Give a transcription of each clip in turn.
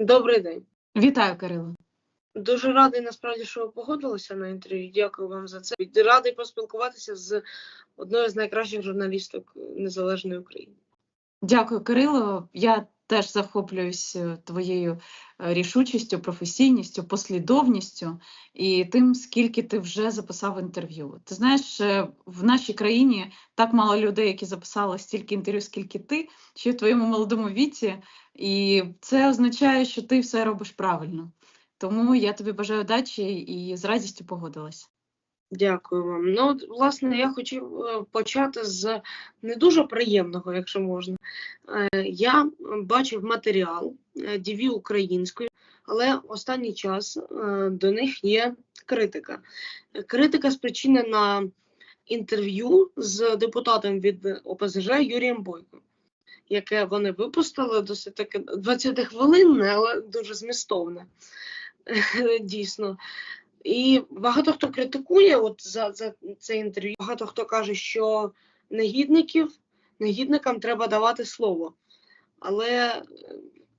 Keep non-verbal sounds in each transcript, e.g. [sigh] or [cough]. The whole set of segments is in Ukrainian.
Добрий день. Вітаю, Кирило. Дуже радий насправді, що ви погодилися на інтерв'ю. Дякую вам за це. Радий поспілкуватися з одною з найкращих журналісток Незалежної України. Дякую, Кирило. Я теж захоплююсь е, твоєю е, рішучістю, професійністю, послідовністю і тим, скільки ти вже записав інтерв'ю. Ти знаєш, е, в нашій країні так мало людей, які записали стільки інтерв'ю, скільки ти, ще в твоєму молодому віці, і це означає, що ти все робиш правильно. Тому я тобі бажаю удачі і з радістю погодилась. Дякую вам. Ну, от, власне, я хотів е, почати з не дуже приємного, якщо можна. Е, Я бачив матеріал е, DV українською, але останній час е, до них є критика. Критика спричинена інтерв'ю з депутатом від ОПЗЖ Юрієм Бойко, яке вони випустили досить таке 20 хвилинне, але дуже змістовне. [laughs] Дійсно. І багато хто критикує от за, за це інтерв'ю. Багато хто каже, що негідників, негідникам треба давати слово. Але е,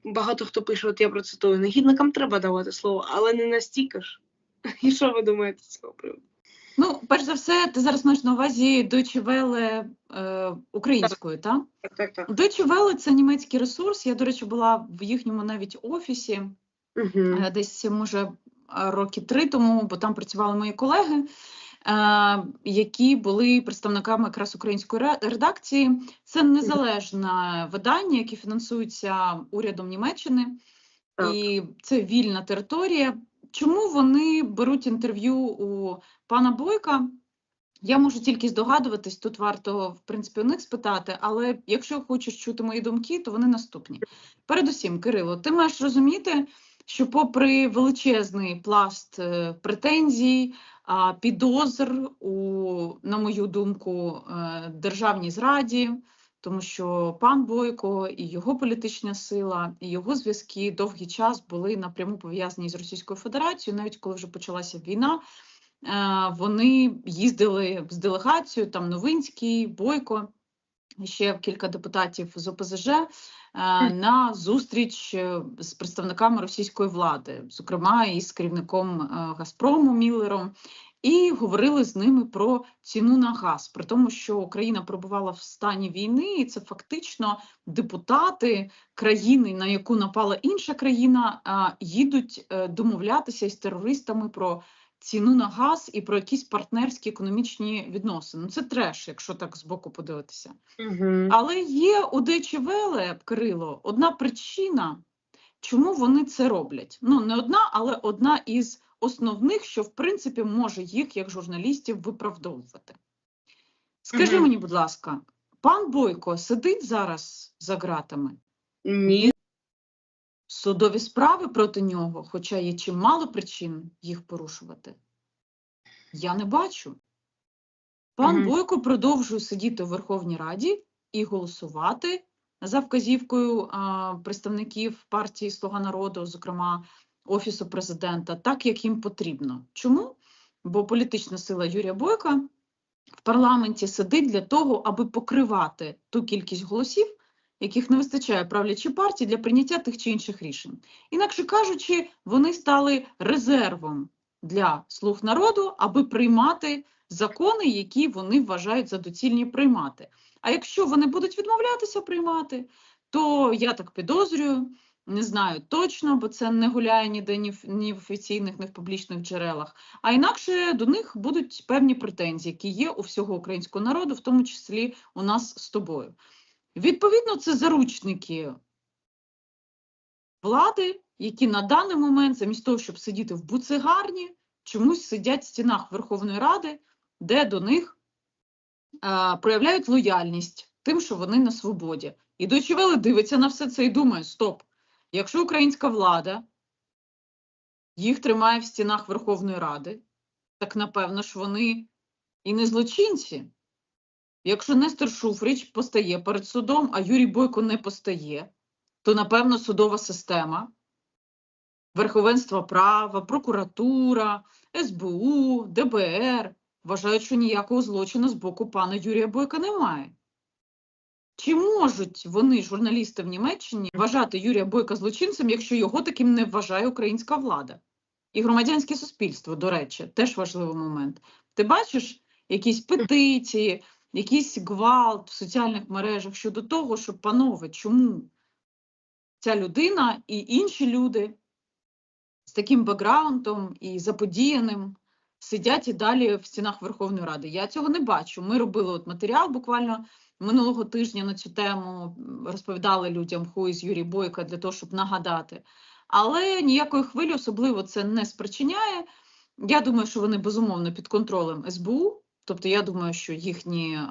багато хто пише, от я процитую, негідникам треба давати слово, але не настільки ж. [laughs] І що ви думаєте з цього приводу? Ну, перш за все, ти зараз маєш на увазі Deutsche Welle е, українською, так? Так, так, так. Deutsche Welle – це німецький ресурс. Я, до речі, була в їхньому навіть офісі Угу. десь, може, роки три тому, бо там працювали мої колеги, е, які були представниками якраз української редакції. Це незалежне видання, яке фінансується урядом Німеччини, Так. і це вільна територія. Чому вони беруть інтерв'ю у пана Бойка? Я можу тільки здогадуватись, тут варто в принципі у них спитати, але якщо хочеш чути мої думки, то вони наступні. Передусім, Кирило, ти маєш розуміти, що попри величезний пласт е, претензій, підозр у, на мою думку, е, державній зраді, тому що пан Бойко і його політична сила, і його зв'язки довгий час були напряму пов'язані з Російською Федерацією, навіть коли вже почалася війна. е, Вони їздили з делегацією, там Новинський, Бойко, ще кілька депутатів з ОПЗЖ на зустріч е, з представниками російської влади, зокрема і з керівником е, Газпрому Міллером, і говорили з ними про ціну на газ, при тому, що Україна перебувала в стані війни, і це фактично депутати країни, на яку напала інша країна, їдуть е, домовлятися із терористами про ціну на газ і про якісь партнерські економічні відносини. Ну це треш, якщо так збоку подивитися. Угу. Але є у Deutsche Кирило, одна причина, чому вони це роблять. Ну, не одна, але одна із основних, що в принципі може їх, як журналістів, виправдовувати. Скажи Мгм. мені, будь ласка, пан Бойко сидить зараз за ґратами? Ні. Судові справи проти нього, хоча є чимало причин їх порушувати. Я не бачу. Пан Мгм. Бойко продовжує сидіти у Верховній Раді і голосувати за вказівкою а, представників партії Слуга народу, зокрема Офісу президента, так як їм потрібно. Чому? Бо політична сила Юрія Бойка в парламенті сидить для того, аби покривати ту кількість голосів, яких не вистачає правлячій партії для прийняття тих чи інших рішень. Інакше кажучи, вони стали резервом для слуг народу, аби приймати закони, які вони вважають за доцільні приймати. А якщо вони будуть відмовлятися приймати, то я так підозрюю, не знаю точно, бо це не гуляє ніде ні в, ні в офіційних, ні в публічних джерелах. А інакше до них будуть певні претензії, які є у всього українського народу, в тому числі у нас з тобою. Відповідно, це заручники влади, які на даний момент, замість того, щоб сидіти в буцегарні, чомусь сидять в стінах Верховної Ради, де до них е, проявляють лояльність тим, що вони на свободі. І Welle дивиться на все це і думає: стоп, якщо українська влада їх тримає в стінах Верховної Ради, так напевно ж вони і не злочинці. Якщо Нестор Шуфрич постає перед судом, а Юрій Бойко не постає, то напевно судова система, верховенство права, прокуратура, СБУ, ДБР вважають, що ніякого злочину з боку пана Юрія Бойка немає. Чи можуть вони, журналісти в Німеччині, вважати Юрія Бойка злочинцем, якщо його таким не вважає українська влада? І громадянське суспільство, до речі, теж важливий момент. Ти бачиш якісь петиції, якийсь гвалт в соціальних мережах щодо того, що, панове, чому ця людина і інші люди з таким бекграундом і заподіяним сидять і далі в стінах Верховної Ради. Я цього не бачу. Ми робили от матеріал буквально минулого тижня на цю тему, розповідали людям, ху із Юрій Бойка для того, щоб нагадати. Але ніякої хвилі особливо це не спричиняє. Я думаю, що вони безумовно під контролем СБУ. Тобто, я думаю, що їхні е,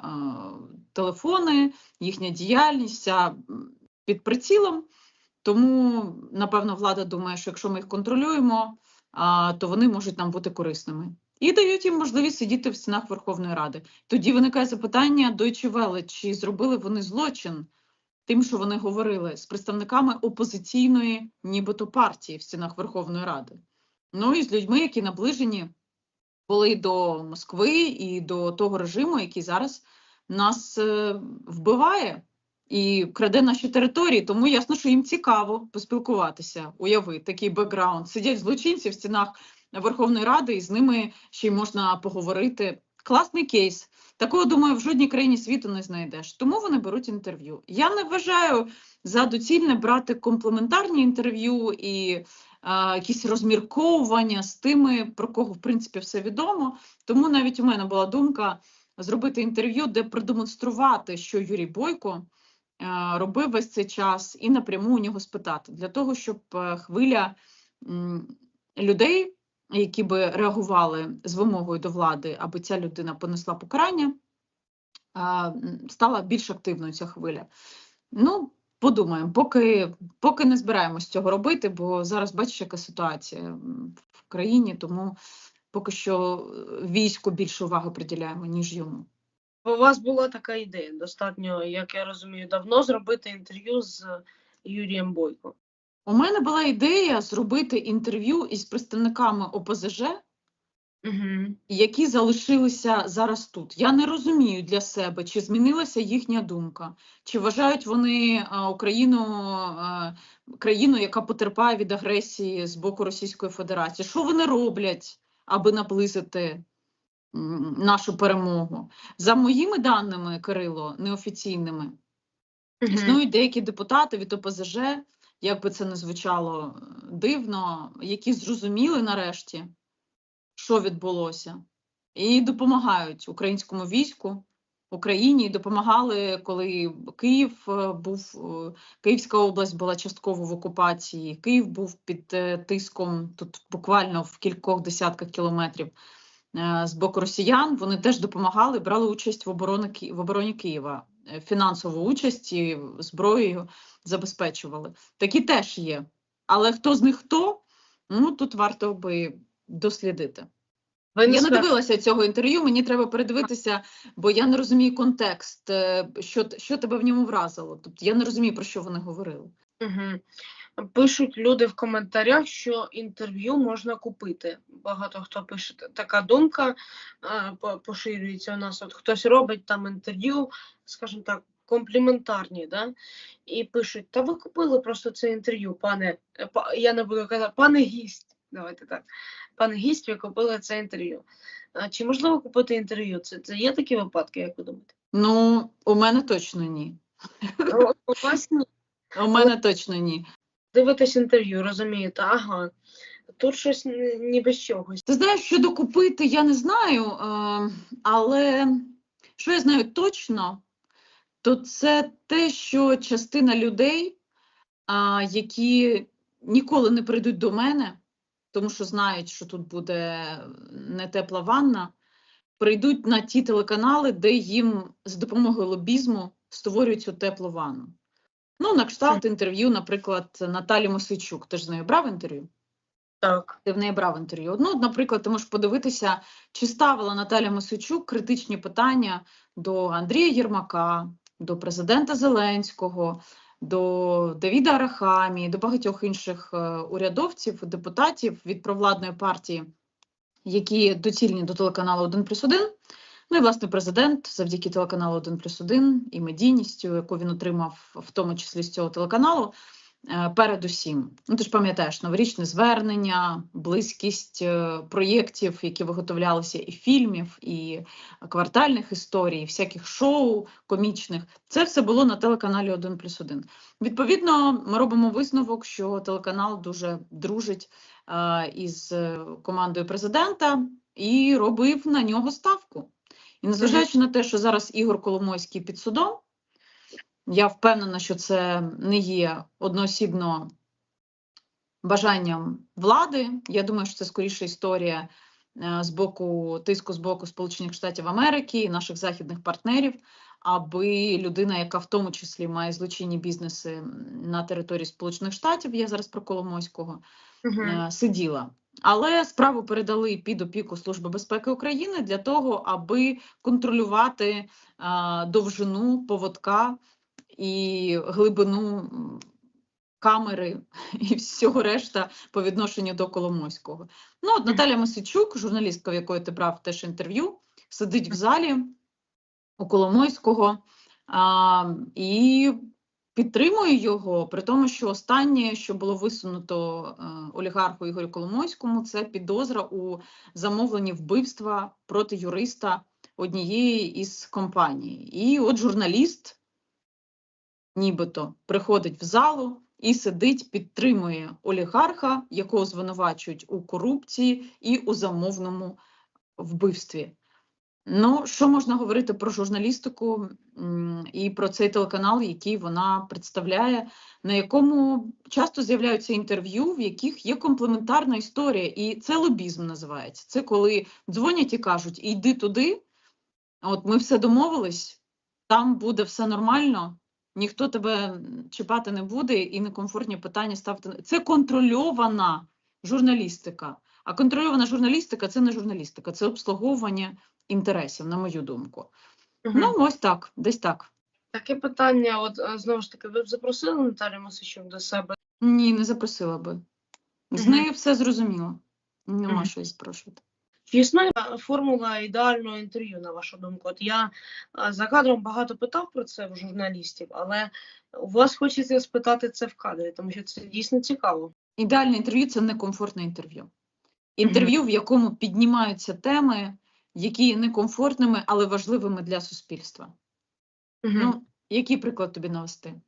телефони, їхня діяльність вся під прицілом. Тому, напевно, влада думає, що якщо ми їх контролюємо, а, то вони можуть нам бути корисними. І дають їм можливість сидіти в стінах Верховної Ради. Тоді виникає запитання Deutsche Welle, чи зробили вони злочин тим, що вони говорили з представниками опозиційної, нібито партії в стінах Верховної Ради. Ну і з людьми, які наближені були до Москви і до того режиму, який зараз нас е, вбиває і краде наші території. Тому ясно, що їм цікаво поспілкуватися. Уяви такий бекграунд. Сидять злочинці в стінах Верховної Ради, і з ними ще й можна поговорити. Класний кейс. Такого, думаю, в жодній країні світу не знайдеш. Тому вони беруть інтерв'ю. Я не вважаю за доцільне брати комплементарні інтерв'ю і якісь розмірковування з тими, про кого в принципі все відомо. Тому навіть у мене була думка зробити інтерв'ю, де продемонструвати, що Юрій Бойко е, робив весь цей час, і напряму у нього спитати, для того, щоб е, хвиля людей, які би реагували з вимогою до влади, аби ця людина понесла покарання, стала більш активною ця хвиля. Ну, подумаємо, поки, поки не збираємось цього робити, бо зараз бачиш, яка ситуація в країні, тому поки що е, війську більше уваги приділяємо, ніж йому. У вас була така ідея, достатньо, як я розумію, давно зробити інтерв'ю з Юрієм Бойко. У мене була ідея зробити інтерв'ю із представниками ОПЗЖ, Угу. які залишилися зараз тут. Я не розумію для себе, чи змінилася їхня думка, чи вважають вони а, Україну а, країну, яка потерпає від агресії з боку Російської Федерації. Що вони роблять, аби наблизити нашу перемогу? За моїми даними, Кирило, неофіційними, Існують деякі депутати від ОПЗЖ, як би це не звучало е, дивно, які зрозуміли нарешті, що відбулося, і допомагають українському війську, Україні, допомагали, коли Київ е, був, е, Київська область була частково в окупації, Київ був під е, тиском тут буквально в кількох десятках кілометрів з боку росіян. Вони теж допомагали, брали участь в обороні, в обороні Києва, фінансову участь і зброєю забезпечували. Такі теж є. Але хто з них хто? Ну тут варто би дослідити. Я не дивилася цього інтерв'ю, мені треба передивитися, бо я не розумію контекст, е, що, що тебе в ньому вразило. Тобто я не розумію, про що вони говорили. Угу. Пишуть люди в коментарях, що інтерв'ю можна купити. Багато хто пише така думка, е, поширюється у нас. От хтось робить там інтерв'ю, скажімо так, компліментарні, да? і пишуть: Та ви купили просто це інтерв'ю, пане. е, Я не буду казати, пане гість. Давайте так. Пане гість, ви купили це інтерв'ю. Чи можливо купити інтерв'ю? Це, це є такі випадки, як ви думаєте? Ну, у мене точно ні. У вас ні. У мене точно ні. дивитесь інтерв'ю, розумієте, ага, тут щось ніби з чогось. Ти знаєш, що докупити, я не знаю, е, але що я знаю точно, то це те, що частина людей, які ніколи не прийдуть до мене, тому що знають, що тут буде не тепла ванна, прийдуть на ті телеканали, де їм з допомогою лобізму створюють цю теплу ванну. Ну, на кшталт інтерв'ю, наприклад, Наталі Мосичук. Ти ж з нею брав інтерв'ю? Так. ти в неї брав інтерв'ю. Ну, наприклад, ти можеш подивитися, чи ставила Наталя Мосичук критичні питання до Андрія Єрмака, до президента Зеленського, до Давіда Рахамі, до багатьох інших е, урядовців, депутатів від провладної партії, які доцільні до телеканалу 1 плюс 1. Ну і власне президент завдяки телеканалу 1 плюс 1 і медійністю, яку він отримав, в тому числі з цього телеканалу, передусім. Ну, ти ж пам'ятаєш, новорічне звернення, близькість е, проєктів, які виготовлялися, і фільмів, і квартальних історій, всяких шоу комічних. Це все було на телеканалі 1 плюс 1. Відповідно, ми робимо висновок, що телеканал дуже дружить е, із е, командою президента і робив на нього ставку. І незважаючи на те, що зараз Ігор Коломойський під судом, я впевнена, що це не є одноосібно бажанням влади. Я думаю, що це скоріше історія е, з боку тиску з боку Сполучених Штатів Америки і наших західних партнерів, аби людина, яка в тому числі має злочинні бізнеси на території Сполучених Штатів, я зараз про Коломойського, е, сиділа. Але справу передали під опіку Служби безпеки України для того, аби контролювати е, довжину поводка і глибину камери і всього решта по відношенню до Коломойського. Ну, от Наталя Масичук, журналістка, в якої ти брав теж інтерв'ю, сидить в залі у Коломойського а, і підтримує його, при тому, що останнє, що було висунуто е, олігарху Ігорю Коломойському, це підозра у замовленні вбивства проти юриста однієї із компаній. І от журналіст, нібито, приходить в залу і сидить, підтримує олігарха, якого звинувачують у корупції і у замовному вбивстві. Ну, що можна говорити про журналістику і про цей телеканал, який вона представляє, на якому часто з'являються інтерв'ю, в яких є комплементарна історія, і це лобізм називається. Це коли дзвонять і кажуть: йди туди, от ми все домовились, там буде все нормально, ніхто тебе чіпати не буде, і некомфортні питання ставити. Це контрольована журналістика. А контрольована журналістика це не журналістика, це обслуговування інтересів, на мою думку. Мгм. Ну, ось так, десь так. Таке питання, от е, знову ж таки, ви б запросили Наталію Масичук до себе? Ні, не запросила би. З Мгм. нею все зрозуміло. Нема Мгм. що її спрошувати. Чи існує формула ідеального інтерв'ю, на вашу думку? От я е, за кадром багато питав про це в журналістів, але у вас хочеться спитати це в кадрі, тому що це дійсно цікаво. Ідеальне інтерв'ю це некомфортне інтерв'ю. Інтерв'ю, в якому піднімаються теми, які є некомфортними, але важливими для суспільства. Ну, який приклад тобі навести?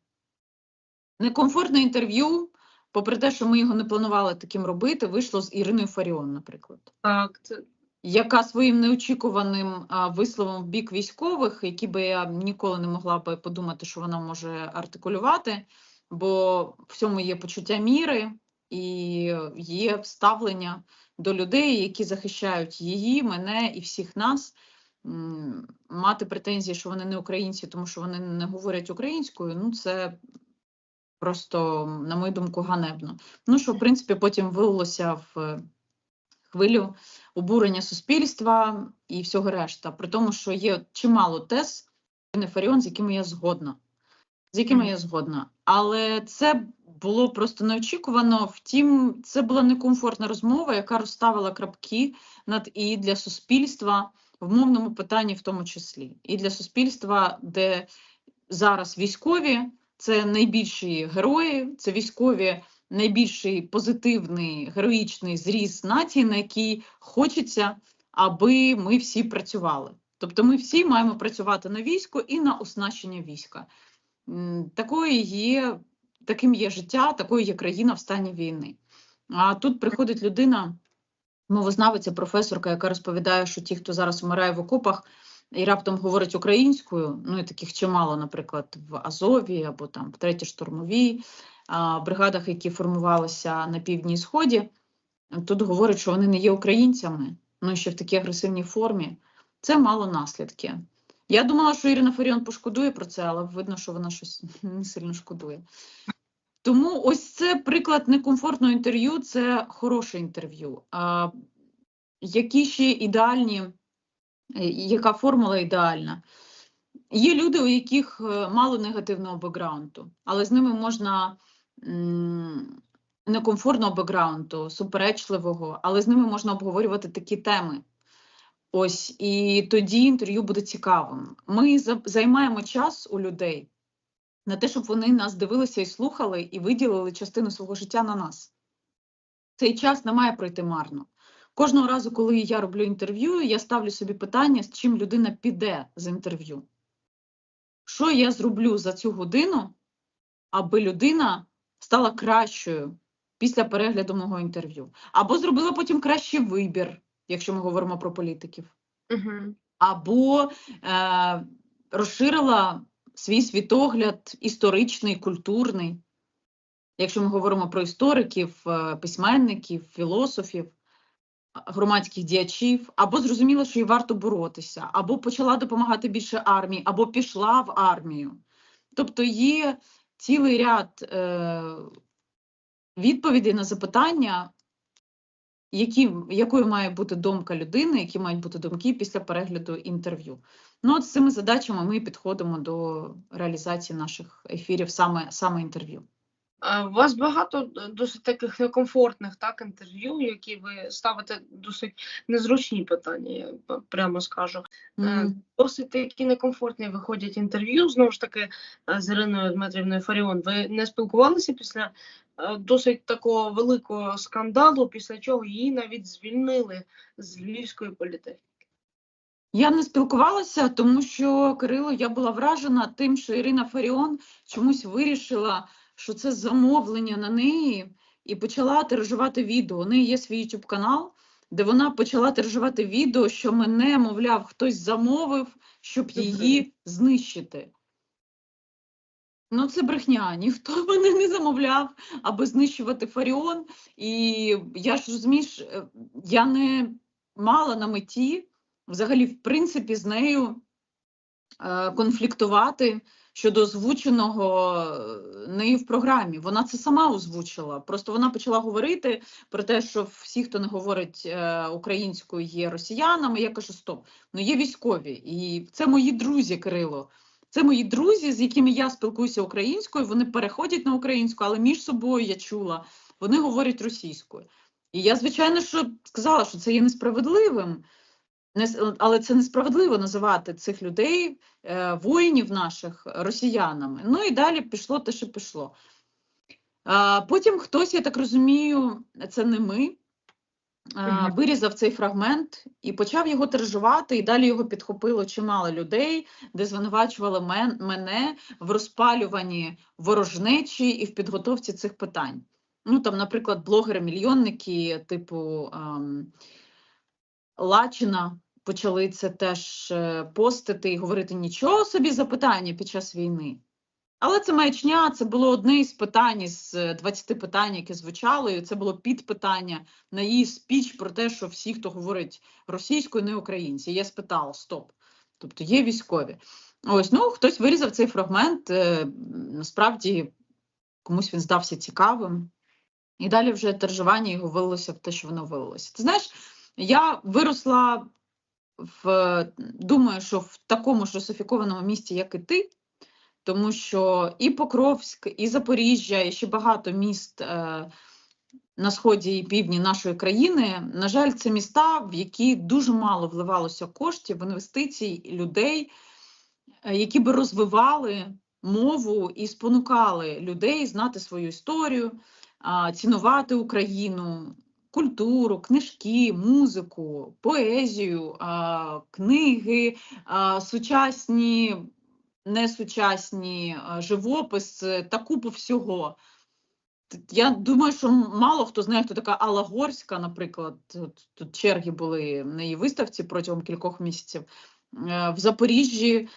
Некомфортне інтерв'ю, попри те, що ми його не планували таким робити, вийшло з Іриною Фаріон, наприклад. Так, це яка своїм неочікуваним висловом в бік військових, які би я ніколи не могла би подумати, що вона може артикулювати, бо в цьому є почуття міри і є ставлення до людей, які захищають її, мене і всіх нас. Мати претензії, що вони не українці, тому що вони не говорять українською, ну це просто, на мою думку, ганебно. Ну що, в принципі, потім вилилося в хвилю обурення суспільства і всього решта. При тому, що є чимало тез Ірини Фаріон, з якими я згодна. З якими я згодна. Але це було просто неочікувано. Втім, це була некомфортна розмова, яка розставила крапки над і для суспільства в мовному питанні, в тому числі, і для суспільства, де зараз військові це найбільші герої, це військові найбільший позитивний героїчний зріз нації, на який хочеться, аби ми всі працювали. Тобто ми всі маємо працювати на військо і на оснащення війська. Такою є, таким є життя, такою є країна в стані війни. А тут приходить людина, мовознавиця, професорка, яка розповідає, що ті, хто зараз вмирає в окопах, і раптом говорить українською, ну і таких чимало, наприклад, в Азові або там в третій штурмовій бригадах, які формувалися на півдні і сході, тут говорять, що вони не є українцями, ну ще в такій агресивній формі. Це мало наслідки. Я думала, що Ірина Фаріон пошкодує про це, але видно, що вона щось [laughs] не сильно шкодує. Тому ось це приклад некомфортного інтерв'ю, це хороше інтерв'ю. А, які ще ідеальні, е, яка формула ідеальна? Є люди, у яких е, мало негативного бекграунду, але з ними можна некомфортного бекграунду, суперечливого, але з ними можна обговорювати такі теми. Ось і тоді інтерв'ю буде цікавим. Ми займаємо час у людей на те, щоб вони нас дивилися і слухали, і виділили частину свого життя на нас. Цей час не має пройти марно. Кожного разу, коли я роблю інтерв'ю, я ставлю собі питання, з чим людина піде з інтерв'ю. Що я зроблю за цю годину, аби людина стала кращою після перегляду мого інтерв'ю, або зробила потім кращий вибір, якщо ми говоримо про політиків Угу. або е, розширила свій світогляд історичний, культурний, якщо ми говоримо про істориків, е, письменників, філософів, громадських діячів, або зрозуміла, що їй варто боротися, або почала допомагати більше армії, або пішла в армію. Тобто є цілий ряд е, відповідей на запитання, які, якою має бути думка людини, які мають бути думки після перегляду інтерв'ю. Ну, от з цими задачами ми підходимо до реалізації наших ефірів, саме, саме інтерв'ю. У вас багато е, досить таких некомфортних так, інтерв'ю, які ви ставите досить незручні питання, я прямо скажу. Е, М. Досить такі некомфортні виходять інтерв'ю. Знову ж таки, е, з Іриною Дмитрівною Фаріон. Ви не спілкувалися після е, досить такого великого скандалу, після чого її навіть звільнили з львівської політехніки. Я не спілкувалася, тому що Кирило, я була вражена тим, що Ірина Фаріон чомусь вирішила, що це замовлення на неї, і почала тиражувати відео. У неї є свій YouTube канал, де вона почала тиражувати відео, що мене, мовляв, хтось замовив, щоб її знищити. Ну, це брехня. Ніхто [laughs] мене не замовляв, аби знищувати Фаріон. І я ж розумієш, е, я не мала на меті взагалі, в принципі, з нею конфліктувати щодо озвученого е, нею в програмі. Вона це сама озвучила. Просто вона почала говорити про те, що всі, хто не говорить е, українською, є росіянами. Я кажу: стоп, ну є військові, і це мої друзі, Кирило. Це мої друзі, з якими я спілкуюся українською. Вони переходять на українську, але між собою я чула, вони говорять російською. І я, звичайно, що сказала, що це є несправедливим. С- але це несправедливо називати цих людей, е, воїнів наших росіянами. Ну і далі пішло те, що пішло. Потім хтось, я так розумію, це не ми, вирізав цей фрагмент і почав його тиражувати, і далі його підхопило чимало людей, де звинувачували мен, мене в розпалюванні ворожнечі і в підготовці цих питань. Ну, там, наприклад, блогери-мільйонники, типу ем, Лачина, почали це теж е, постити і говорити нічого собі запитання під час війни. Але це маячня, це було одне із питань е, 20 питань, які звучали. і Це було підпитання на її спіч про те, що всі, хто говорить російською, не українці. Я спитала: стоп. Тобто є військові. Ось, ну хтось вирізав цей фрагмент. е, Насправді комусь він здався цікавим. І далі вже тержування його вилилося в те, що воно вилилося. Ти знаєш, я виросла в думаю, що в такому ж русифікованому місті, як і ти, тому що і Покровськ, і Запоріжжя, і ще багато міст е, на сході і півдні нашої країни. На жаль, це міста, в які дуже мало вливалося коштів, інвестицій, людей, е, які би розвивали мову і спонукали людей знати свою історію, а, цінувати Україну, культуру, книжки, музику, поезію, книги, сучасні, несучасні, живопис та купу всього. Я думаю, що мало хто знає, хто така Алла Горська, наприклад. От Тут черги були на її виставці протягом кількох місяців. Е, В Запоріжжі е,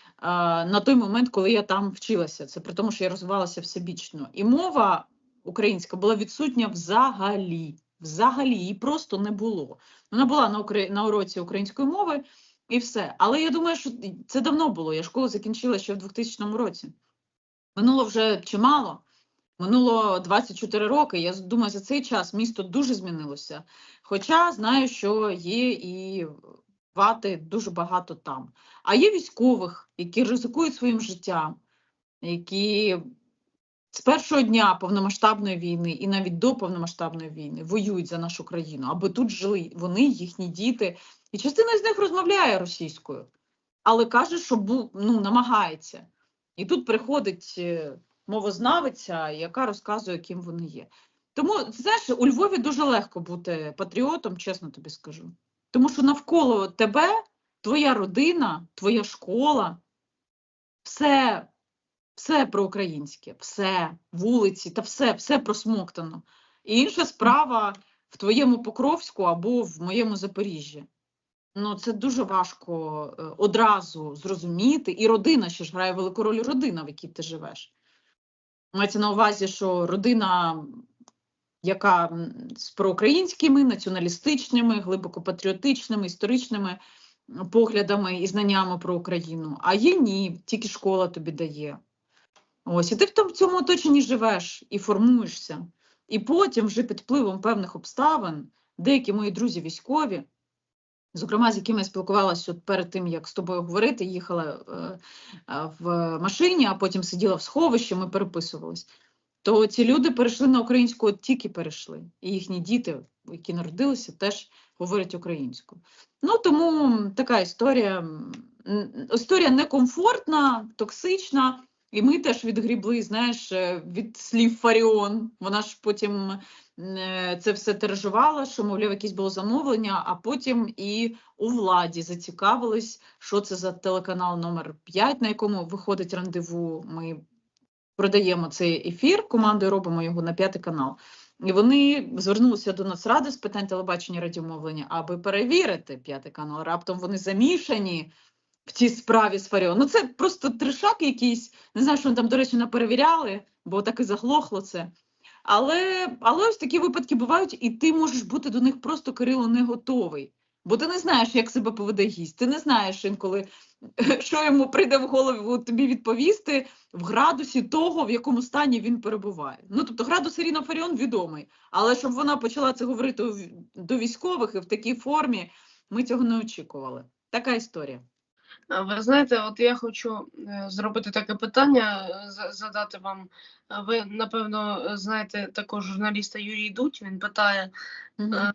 на той момент, коли я там вчилася, це при тому, що я розвивалася всебічно. І мова українська була відсутня взагалі. Взагалі її просто не було. Вона була на, укра- на уроці української мови і все. Але я думаю, що це давно було. Я школу закінчила ще в 2000 році. Минуло вже чимало. Минуло 24 роки. Я думаю, за цей час місто дуже змінилося. Хоча знаю, що є і вати дуже багато там. А є військових, які ризикують своїм життям, які з першого дня повномасштабної війни і навіть до повномасштабної війни воюють за нашу країну, аби тут жили вони, їхні діти. І частина з них розмовляє російською, але каже, що ну, намагається. І тут приходить е, мовознавиця, яка розказує, ким вони є. Тому, знаєш, у Львові дуже легко бути патріотом, чесно тобі скажу. Тому що навколо тебе твоя родина, твоя школа, все, все проукраїнське, все, вулиці та все, все просмоктано. І інша справа в твоєму Покровську або в моєму Запоріжжі. Ну, це дуже важко е, одразу зрозуміти, і родина ще ж грає велику роль родина, в якій ти живеш. Мається на увазі, що родина, яка з проукраїнськими, націоналістичними, глибоко патріотичними, історичними поглядами і знаннями про Україну, а є ні, тільки школа тобі дає. Ось, і ти в цьому оточенні живеш і формуєшся. І потім, вже під впливом певних обставин, деякі мої друзі військові, зокрема, з якими я спілкувалася от перед тим, як з тобою говорити, їхала е, е, в машині, а потім сиділа в сховищі, ми переписувались. То ці люди перейшли на українську, от тільки перейшли. І їхні діти, які народилися, теж говорять українською. Ну тому така історія. Історія некомфортна, токсична. І ми теж відгрібли, знаєш, е, від слів Фаріон. Вона ж потім е, це все тиражувала, що, мовляв, якісь було замовлення, а потім і у владі зацікавились, що це за телеканал номер 5, на якому виходить рандеву. Ми продаємо цей ефір, командою робимо його на п'ятий канал. І вони звернулися до Нацради з питань телебачення радіомовлення, аби перевірити п'ятий канал. Раптом вони замішані в цій справі з Фаріон. Ну це просто тришак якийсь. Не знаю, що вони там, до речі, наперевіряли, бо так і заглохло це. Але, але ось такі випадки бувають, і ти можеш бути до них просто Кирило не готовий. Бо ти не знаєш, як себе поведе гість. Ти не знаєш інколи, [laughs] що йому прийде в голову тобі відповісти в градусі того, в якому стані він перебуває. Ну тобто градус Ірина Фаріон відомий, але щоб вона почала це говорити до військових і в такій формі, ми цього не очікували. Така історія. А Ви знаєте, от я хочу е, зробити таке питання, е, задати вам. Ви, напевно, знаєте також журналіста Юрій Дудь, він питає, Мгм.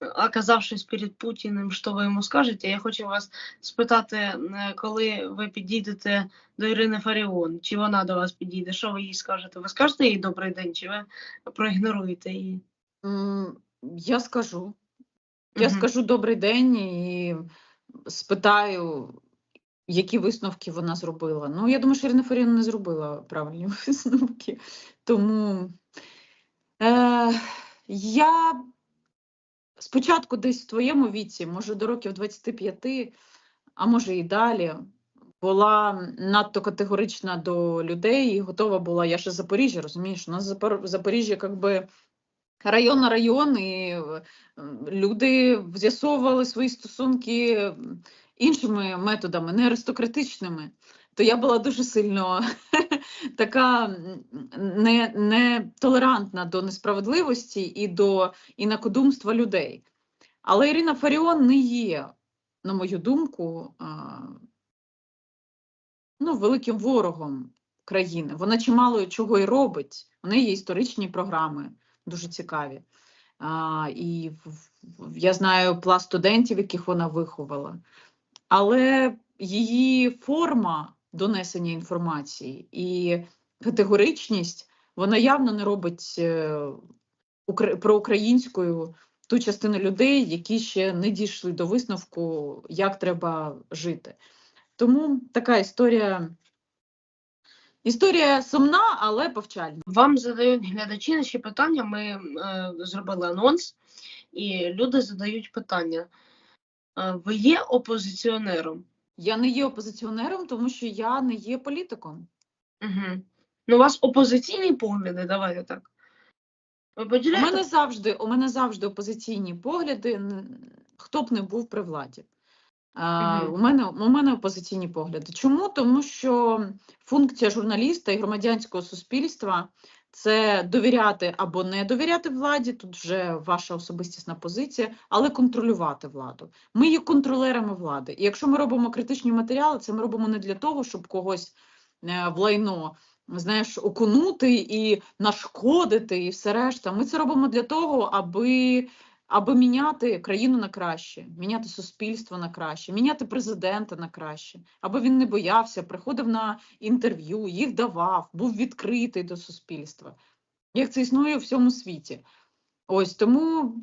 оказавшись перед Путіним, що ви йому скажете? Я хочу вас спитати, е, коли ви підійдете до Ірини Фаріон, чи вона до вас підійде, що ви їй скажете? Ви скажете їй добрий день, чи ви проігноруєте її? М, Я скажу. Я Мгм. скажу добрий день і спитаю, які висновки вона зробила. Ну, я думаю, що Ірина Фаріон не зробила правильні [laughs] висновки. Тому е, я спочатку десь в твоєму віці, може до років 25, а може і далі, була надто категорична до людей і готова була. Я ще з Запоріжжя, розумієш, у нас Запор- Запоріжжя якби район на район, і люди з'ясовували свої стосунки іншими методами, не аристократичними. То я була дуже сильно [laughs] така не, не толерантна до несправедливості і до інакодумства людей. Але Ірина Фаріон не є, на мою думку, ну, великим ворогом країни. Вона чимало чого і робить. У неї є історичні програми, дуже цікаві. А, і я знаю пласт студентів, яких вона виховала. Але її форма донесення інформації і категоричність вона явно не робить е, укра- проукраїнською ту частину людей, які ще не дійшли до висновку, як треба жити. Тому така історія. Історія сумна, але повчальна. Вам задають глядачі наші питання. Ми е, зробили анонс, і люди задають питання. Ви є опозиціонером? Я не є опозиціонером, тому що я не є політиком. Угу. Ну, у вас опозиційні погляди, давайте так. Ви У мене завжди, у мене завжди опозиційні погляди, хто б не був при владі. А, Мгм. у, мене, у мене опозиційні погляди. Чому? Тому що функція журналіста і громадянського суспільства це довіряти або не довіряти владі, тут вже ваша особистісна позиція, але контролювати владу. Ми є контролерами влади. І якщо ми робимо критичні матеріали, це ми робимо не для того, щоб когось е, в лайно знаєш, окунути і нашкодити, і все решта. Ми це робимо для того, аби, аби міняти країну на краще, міняти суспільство на краще, міняти президента на краще, аби він не боявся, приходив на інтерв'ю, їх давав, був відкритий до суспільства. Як це існує у всьому світі. Ось тому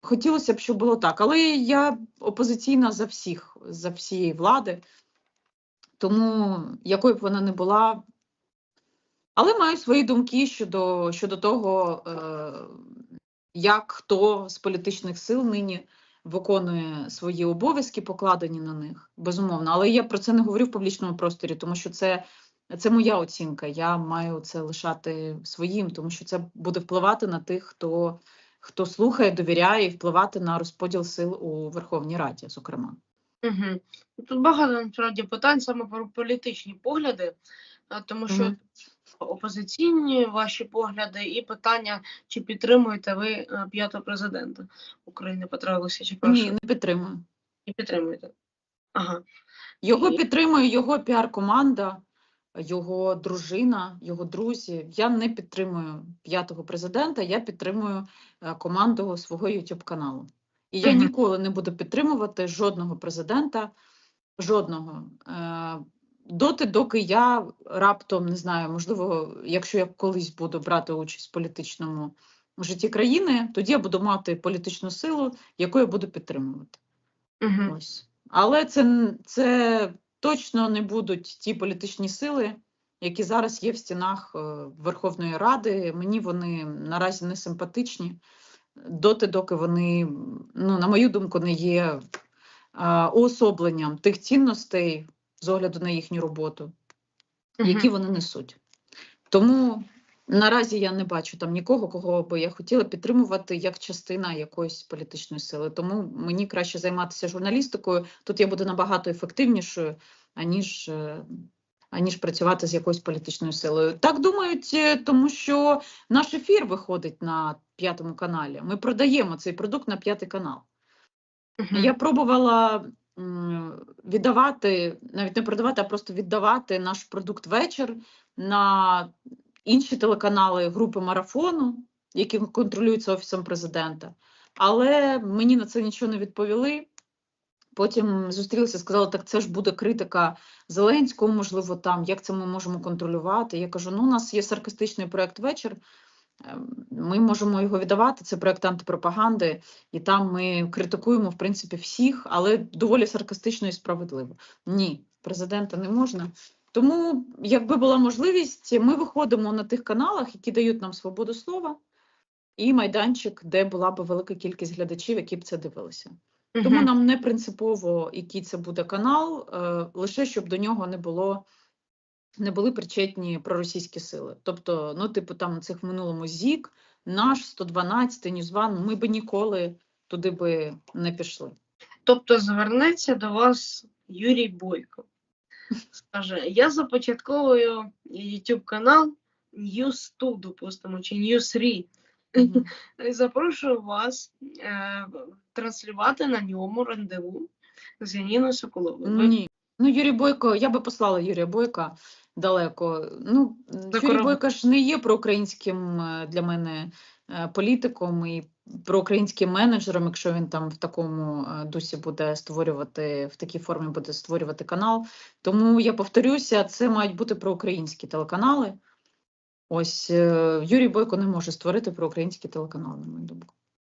хотілося б, щоб було так. Але я опозиційна за всіх, за всієї влади, тому якою б вона не була. Але маю свої думки щодо, щодо того, е, як хто з політичних сил нині виконує свої обов'язки, покладені на них, безумовно. Але я про це не говорю в публічному просторі, тому що це, це моя оцінка. Я маю це лишати своїм, тому що це буде впливати на тих, хто, хто слухає, довіряє, і впливати на розподіл сил у Верховній Раді, зокрема. Угу. Тут багато насправді питань саме про політичні погляди, тому що Мгм. Опозиційні ваші погляди і питання, чи підтримуєте ви е, п'ятого президента України Петра Олексійовича Ні, не підтримую. І підтримуєте. Ага. Його І- підтримує його піар-команда, його дружина, його друзі. Я не підтримую п'ятого президента, я підтримую е, команду свого YouTube каналу. І я ніколи не буду підтримувати жодного президента, жодного. Доти, доки я раптом не знаю, можливо, якщо я колись буду брати участь в політичному житті країни, тоді я буду мати політичну силу, яку я буду підтримувати. Угу. Ось. Але це, це точно не будуть ті політичні сили, які зараз є в стінах е, Верховної Ради. Мені вони наразі не симпатичні, доти, доки вони, ну, на мою думку, не є е, уособленням тих цінностей з огляду на їхню роботу, які вони несуть. Тому наразі я не бачу там нікого, кого би я хотіла підтримувати як частина якоїсь політичної сили. Тому мені краще займатися журналістикою. Тут я буду набагато ефективнішою, аніж, е, аніж працювати з якоюсь політичною силою. Так думають, е, тому що наш ефір виходить на п'ятому каналі. Ми продаємо цей продукт на п'ятий канал. Мгм. Я пробувала віддавати, навіть не продавати, а просто віддавати наш продукт вечір на інші телеканали групи марафону, які контролюються офісом президента. Але мені на це нічого не відповіли. Потім зустрілися, сказали, так це ж буде критика Зеленського, можливо, там, як це ми можемо контролювати. Я кажу: ну, у нас є саркастичний проект вечір. Ем, Ми можемо його віддавати. Це проект антипропаганди, і там ми критикуємо в принципі всіх, але доволі саркастично і справедливо. Ні, президента не можна. Тому, якби була можливість, ми виходимо на тих каналах, які дають нам свободу слова, і майданчик, де була б велика кількість глядачів, які б це дивилися. Тому нам не принципово, який це буде канал, е, лише щоб до нього не було. Не були причетні проросійські сили. Тобто, ну, типу, там цих в минулому ЗІК, наш 112, Ньюзван, ми би ніколи туди би не пішли. Тобто звернеться до вас Юрій Бойко. Скаже, я започатковую YouTube канал News 2, допустимо, чи News 3. Мгм. І Запрошую вас е, транслювати на ньому рандеву з Яніною Соколовою. Ні. Ну, Юрій Бойко, я би послала Юрія Бойка далеко. Ну, Юрій. Бойко ж не є проукраїнським е, для мене е, політиком і проукраїнським менеджером, якщо він там в такому е, дусі буде створювати, в такій формі буде створювати канал. Тому я повторюся, це мають бути проукраїнські телеканали. Ось Юрій Бойко не може створити проукраїнський телеканал, на мою думку.